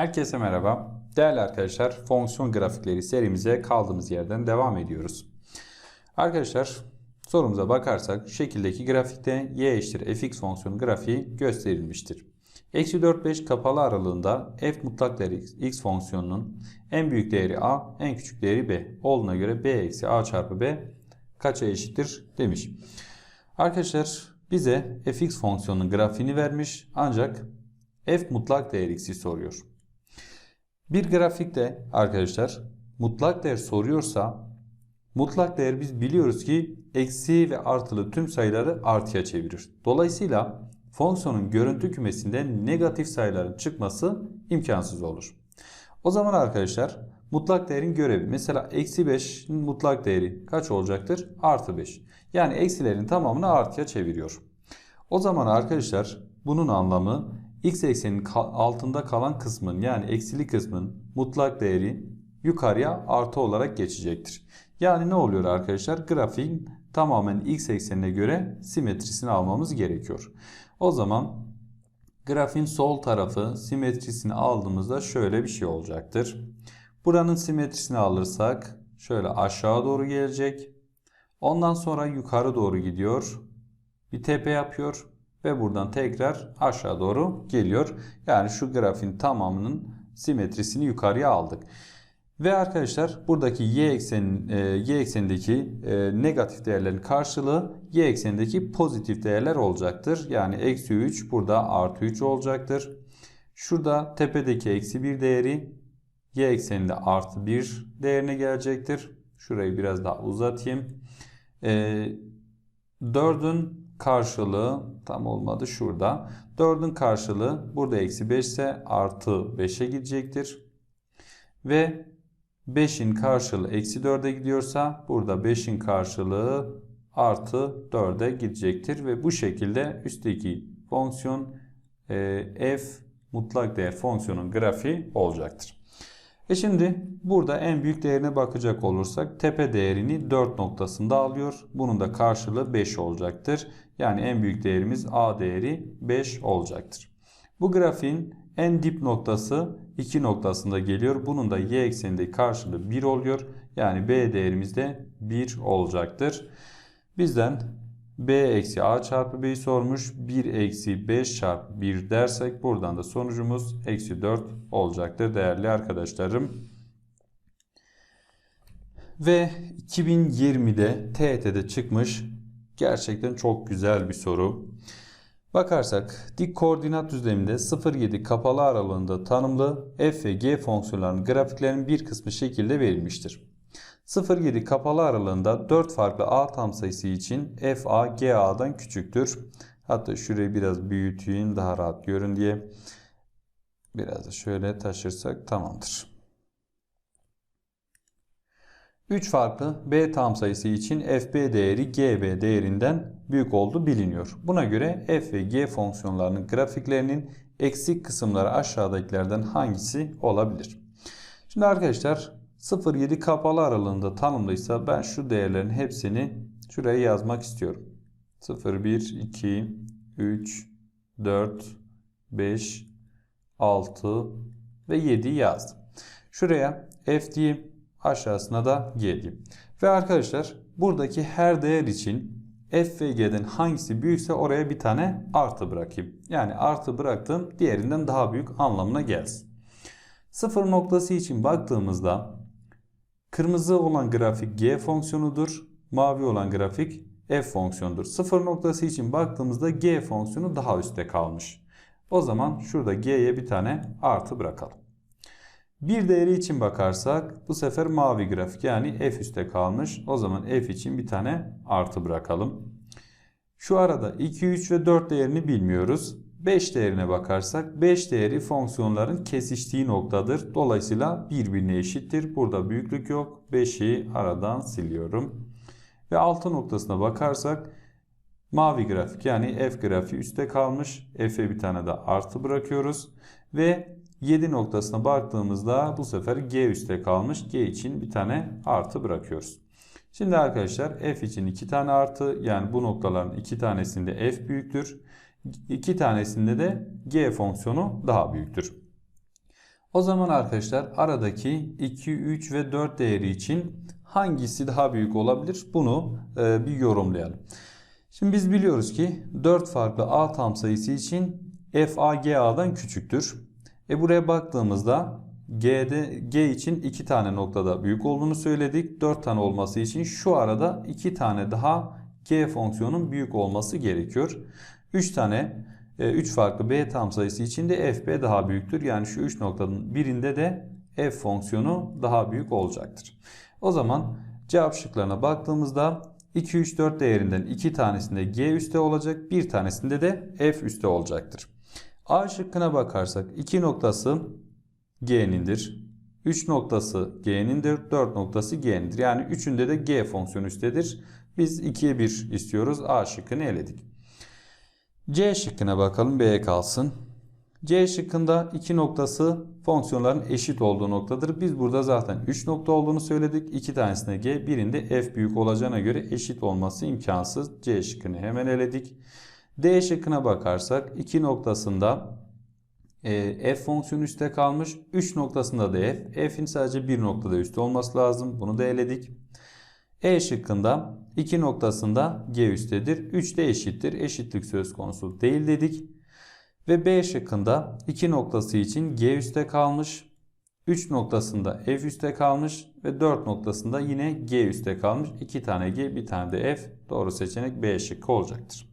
Herkese merhaba. Değerli arkadaşlar, fonksiyon grafikleri serimize kaldığımız yerden devam ediyoruz. Arkadaşlar, sorumuza bakarsak şekildeki grafikte y eşittir fx fonksiyonu grafiği gösterilmiştir. Eksi 4 5 kapalı aralığında f mutlak değeri x, x fonksiyonunun en büyük değeri a, en küçük değeri b olduğuna göre b eksi a çarpı b kaça eşittir demiş. Arkadaşlar bize fx fonksiyonunun grafiğini vermiş ancak f mutlak değer x'i soruyor. Bir grafikte arkadaşlar mutlak değer soruyorsa mutlak değer biz biliyoruz ki eksi ve artılı tüm sayıları artıya çevirir. Dolayısıyla fonksiyonun görüntü kümesinden negatif sayıların çıkması imkansız olur. O zaman arkadaşlar mutlak değerin görevi mesela eksi 5'in mutlak değeri kaç olacaktır? Artı 5. Yani eksilerin tamamını artıya çeviriyor. O zaman arkadaşlar bunun anlamı x eksenin altında kalan kısmın yani eksili kısmın mutlak değeri yukarıya artı olarak geçecektir. Yani ne oluyor arkadaşlar? Grafiğin tamamen x eksenine göre simetrisini almamız gerekiyor. O zaman grafiğin sol tarafı simetrisini aldığımızda şöyle bir şey olacaktır. Buranın simetrisini alırsak şöyle aşağı doğru gelecek. Ondan sonra yukarı doğru gidiyor. Bir tepe yapıyor ve buradan tekrar aşağı doğru geliyor. Yani şu grafiğin tamamının simetrisini yukarıya aldık. Ve arkadaşlar buradaki y eksen e, y eksenindeki e, negatif değerlerin karşılığı y eksenindeki pozitif değerler olacaktır. Yani eksi 3 burada artı 3 olacaktır. Şurada tepedeki eksi 1 değeri y ekseninde artı 1 değerine gelecektir. Şurayı biraz daha uzatayım. E, 4'ün karşılığı tam olmadı şurada. 4'ün karşılığı burada eksi 5 ise artı 5'e gidecektir. Ve 5'in karşılığı eksi 4'e gidiyorsa burada 5'in karşılığı artı 4'e gidecektir. Ve bu şekilde üstteki fonksiyon e, f mutlak değer fonksiyonun grafiği olacaktır. E şimdi burada en büyük değerine bakacak olursak tepe değerini 4 noktasında alıyor. Bunun da karşılığı 5 olacaktır. Yani en büyük değerimiz A değeri 5 olacaktır. Bu grafiğin en dip noktası 2 noktasında geliyor. Bunun da y ekseninde karşılığı 1 oluyor. Yani B değerimiz de 1 olacaktır. Bizden B eksi A çarpı B'yi sormuş. 1 eksi 5 çarpı 1 dersek buradan da sonucumuz eksi 4 olacaktır değerli arkadaşlarım. Ve 2020'de TET'de çıkmış gerçekten çok güzel bir soru. Bakarsak dik koordinat düzleminde 0-7 kapalı aralığında tanımlı f ve g fonksiyonlarının grafiklerinin bir kısmı şekilde verilmiştir. 0-7 kapalı aralığında 4 farklı a tam sayısı için f a g a'dan küçüktür. Hatta şurayı biraz büyüteyim daha rahat görün diye. Biraz da şöyle taşırsak tamamdır. 3 farklı b tam sayısı için fb değeri gb değerinden büyük olduğu biliniyor. Buna göre f ve g fonksiyonlarının grafiklerinin eksik kısımları aşağıdakilerden hangisi olabilir? Şimdi arkadaşlar 0-7 kapalı aralığında tanımlıysa ben şu değerlerin hepsini şuraya yazmak istiyorum. 0, 1, 2, 3, 4, 5, 6 ve 7 yazdım. Şuraya f diyeyim. Aşağısına da g diyeyim. Ve arkadaşlar buradaki her değer için f ve g'den hangisi büyükse oraya bir tane artı bırakayım. Yani artı bıraktığım diğerinden daha büyük anlamına gelsin. Sıfır noktası için baktığımızda kırmızı olan grafik g fonksiyonudur. Mavi olan grafik f fonksiyonudur. Sıfır noktası için baktığımızda g fonksiyonu daha üstte kalmış. O zaman şurada g'ye bir tane artı bırakalım. Bir değeri için bakarsak bu sefer mavi grafik yani f üstte kalmış. O zaman f için bir tane artı bırakalım. Şu arada 2, 3 ve 4 değerini bilmiyoruz. 5 değerine bakarsak 5 değeri fonksiyonların kesiştiği noktadır. Dolayısıyla birbirine eşittir. Burada büyüklük yok. 5'i aradan siliyorum. Ve 6 noktasına bakarsak mavi grafik yani f grafiği üstte kalmış. f'e bir tane de artı bırakıyoruz. Ve 7 noktasına baktığımızda bu sefer G üstte kalmış. G için bir tane artı bırakıyoruz. Şimdi arkadaşlar F için 2 tane artı yani bu noktaların 2 tanesinde F büyüktür. 2 tanesinde de G fonksiyonu daha büyüktür. O zaman arkadaşlar aradaki 2, 3 ve 4 değeri için hangisi daha büyük olabilir? Bunu e, bir yorumlayalım. Şimdi biz biliyoruz ki 4 farklı A tam sayısı için f a g a'dan küçüktür. E buraya baktığımızda G'de G için 2 tane noktada büyük olduğunu söyledik. 4 tane olması için şu arada 2 tane daha G fonksiyonun büyük olması gerekiyor. 3 tane 3 farklı B tam sayısı için de fb daha büyüktür. Yani şu 3 noktanın birinde de f fonksiyonu daha büyük olacaktır. O zaman cevap şıklarına baktığımızda 2, 3, 4 değerinden 2 tanesinde g üstte olacak, bir tanesinde de f üstte olacaktır. A şıkkına bakarsak 2 noktası g'nindir. 3 noktası g'nindir, 4 noktası g'nindir. Yani üçünde de g fonksiyonu üsttedir. Biz 2'ye 1 istiyoruz. A şıkkını eledik. C şıkkına bakalım. B'ye kalsın. C şıkkında iki noktası fonksiyonların eşit olduğu noktadır. Biz burada zaten 3 nokta olduğunu söyledik. 2 tanesine G, birinde F büyük olacağına göre eşit olması imkansız. C şıkkını hemen eledik. D şıkkına bakarsak iki noktasında e, f fonksiyonu üstte kalmış. 3 noktasında da f. F'in sadece bir noktada üstte olması lazım. Bunu da eledik. E şıkkında 2 noktasında G üsttedir. 3 de eşittir. Eşitlik söz konusu değil dedik. Ve B şıkkında 2 noktası için G üstte kalmış. 3 noktasında F üstte kalmış ve 4 noktasında yine G üstte kalmış. 2 tane G, bir tane de F. Doğru seçenek B şıkkı olacaktır.